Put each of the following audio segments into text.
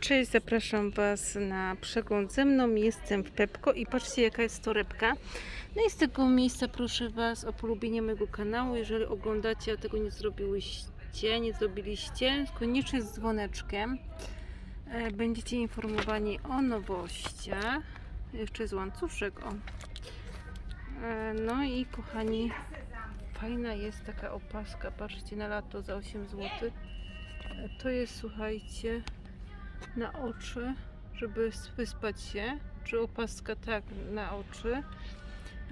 Cześć, zapraszam Was na przegląd ze mną. Jestem w Pepko i patrzcie jaka jest torebka. No i z tego miejsca proszę Was o polubienie mojego kanału. Jeżeli oglądacie, a tego nie zrobiłyście, nie zrobiliście, koniecznie z dzwoneczkiem. E, Będziecie informowani o nowościach. Jeszcze jest łańcuszek, o. E, No i kochani, fajna jest taka opaska. Patrzcie na lato za 8 zł. To jest, słuchajcie, na oczy, żeby wyspać się, czy opaska tak na oczy,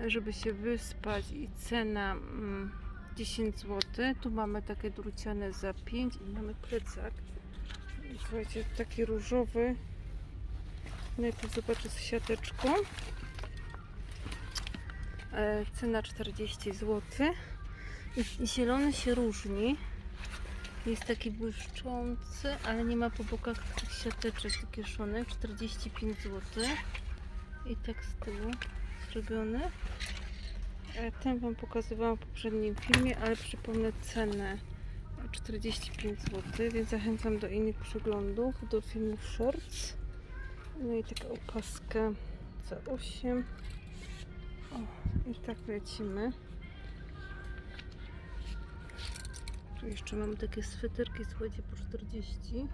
żeby się wyspać i cena mm, 10 zł. Tu mamy takie druciane za 5 i mamy plecak. Słuchajcie, taki różowy. Najpierw zobaczę z siateczką. E, cena 40 zł. I, I zielony się różni. Jest taki błyszczący, ale nie ma po bokach tych siateczek, tych kieszonek. 45 zł. I tak z tyłu zrobiony. E, Ten Wam pokazywałam w poprzednim filmie, ale przypomnę cenę. 45 zł, więc zachęcam do innych przeglądów, do filmów shorts. No i taka opaska za 8. O, i tak lecimy. Tu jeszcze mam takie sweterki, słuchajcie, po 40.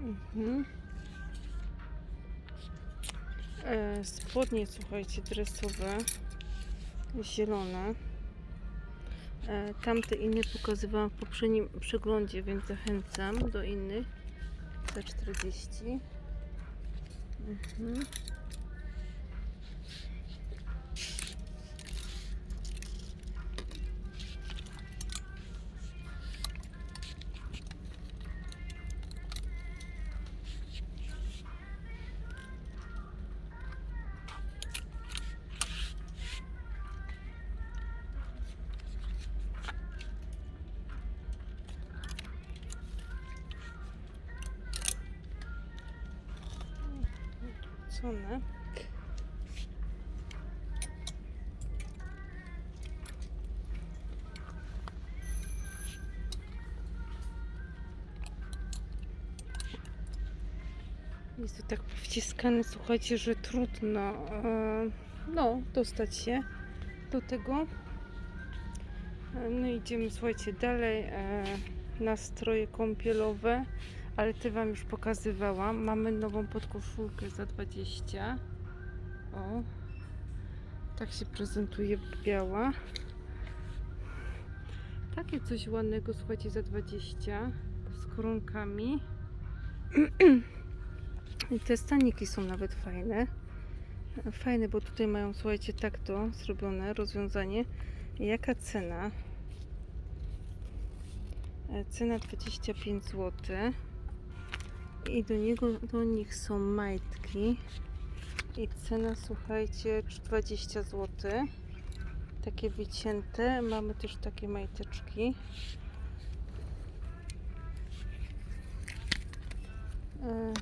Mhm. E, spodnie, słuchajcie, dresowe, zielone. E, tamte inne pokazywałam w poprzednim przeglądzie, więc zachęcam do innych. Za 40. Mhm. Co one? Jest to tak wciskane, słuchajcie, że trudno e, no, dostać się do tego. E, No idziemy, słuchajcie, dalej. E, nastroje kąpielowe, ale te Wam już pokazywałam. Mamy nową podkoszulkę za 20. O, tak się prezentuje biała. Takie coś ładnego, słuchajcie, za 20 z koronkami. I te staniki są nawet fajne. Fajne, bo tutaj mają, słuchajcie, tak to zrobione rozwiązanie. Jaka cena? E, Cena 25 zł. I do, niego, do nich są majtki. I cena, słuchajcie, 20 zł. Takie wycięte. Mamy też takie majteczki. E,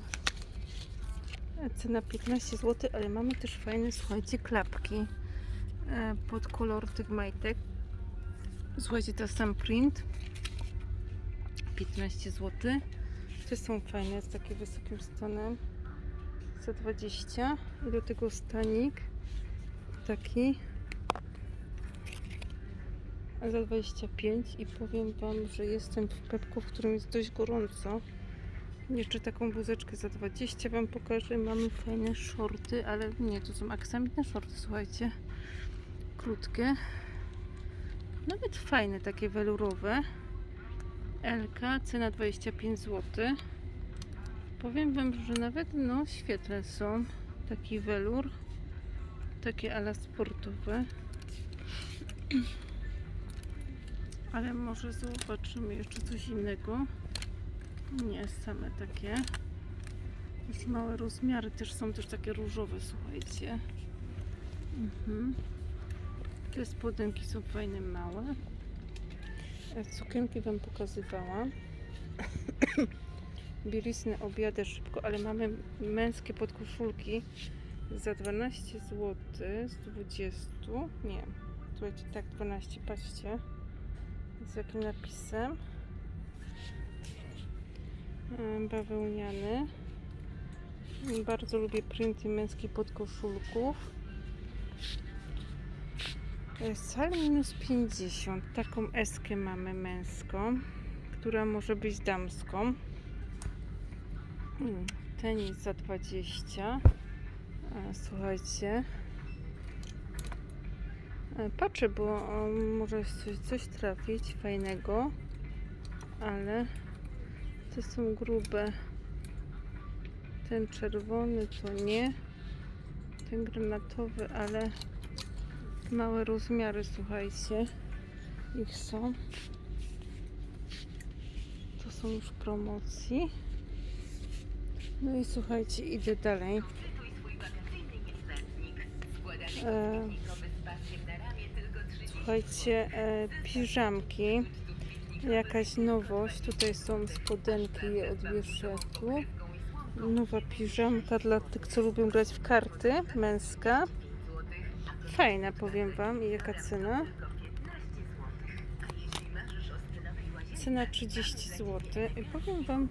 Cena 15 zł, ale mamy też fajne, słuchajcie, klapki e, pod kolor tych majtek. Słuchajcie, to sam print. 15 zł. Te są fajne, z takim wysokim stanem. Za 20. I do tego stanik taki za 25 i powiem Wam, że jestem w Pepku, w którym jest dość gorąco. Jeszcze taką bluzeczkę za 20 Wam pokażę. Mamy fajne shorty, ale nie, to są aksamitne shorty, słuchajcie. Krótkie. Nawet fajne, takie welurowe. LK, cena 25 zł. Powiem Wam, że nawet no świetle są. Taki welur. Takie ala sportowe. Ale może zobaczymy jeszcze coś innego. Nie, same takie. Jakieś małe rozmiary też są też takie różowe, słuchajcie. Mhm. Te spodenki są fajne, małe. E, Cukienki Wam pokazywałam. Bielizny obiadę szybko, ale mamy męskie podkoszulki za 12 zł z 20. Nie, słuchajcie, tak 12, patrzcie. Z jakim napisem. e, bawełniany. Bardzo lubię printy męskich podkoszulków. Sal minus 50. Taką eskę mamy męską, która może być damską. Mm, Tenis za 20. E, Słuchajcie. E, Patrzę, bo może coś, coś trafić fajnego, ale te są grube. Ten czerwony to nie. Ten granatowy, ale małe rozmiary, słuchajcie. Ich są. To są już promocji. No i słuchajcie, idę dalej. E, słuchajcie, e, piżamki. Jakaś nowość. Tutaj są spodenki od wieszetu. Nowa piżamka dla tych, co lubią grać w karty. Męska. Fajna, powiem Wam. I jaka cena? Cena 30 zł. I powiem Wam,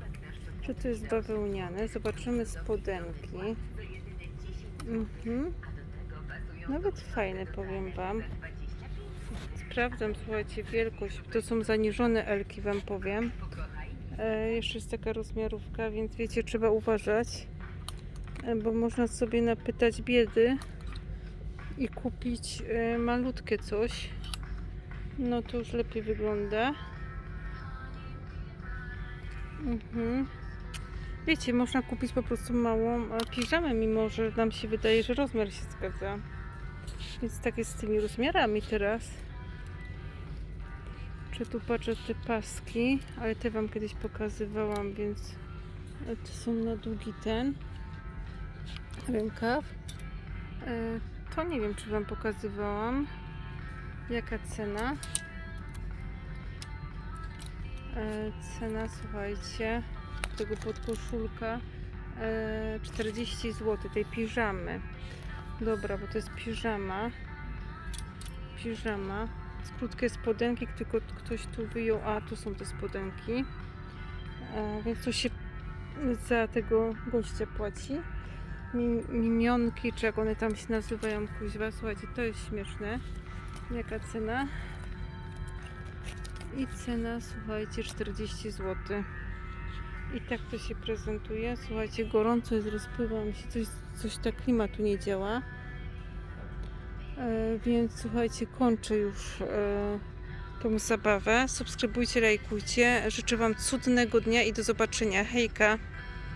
że to jest bawełniane. Zobaczymy spodenki. Mhm. Nawet fajne, powiem Wam. Sprawdzam, słuchajcie, wielkość. To są zaniżone elki, Wam powiem. E, jeszcze jest taka rozmiarówka, więc wiecie, trzeba uważać, e, bo można sobie napytać biedy i kupić e, malutkie coś. No to już lepiej wygląda. Mhm. Wiecie, można kupić po prostu małą e, piżamę, mimo że nam się wydaje, że rozmiar się zgadza. Więc tak jest z tymi rozmiarami teraz. Czy tu patrzę te paski, ale te Wam kiedyś pokazywałam, więc e, to są na długi ten rękaw. To nie wiem, czy Wam pokazywałam. Jaka cena? E, Cena, słuchajcie, tego podkoszulka e, 40 zł, tej piżamy. Dobra, bo to jest piżama. Piżama. Z krótkie spodenki, tylko ktoś tu wyjął. A, tu są te spodenki. E, więc tu się za tego gościa płaci. Mi- Mimionki, czy jak one tam się nazywają, kuźwa. Słuchajcie, to jest śmieszne. Jaka cena? I cena, słuchajcie, 40 zł. I tak to się prezentuje. Słuchajcie, gorąco jest, rozpływa mi się, coś, coś tak klimatu nie działa. E, więc słuchajcie, kończę już e, tą zabawę. Subskrybujcie, lajkujcie. Życzę Wam cudnego dnia i do zobaczenia. Hejka!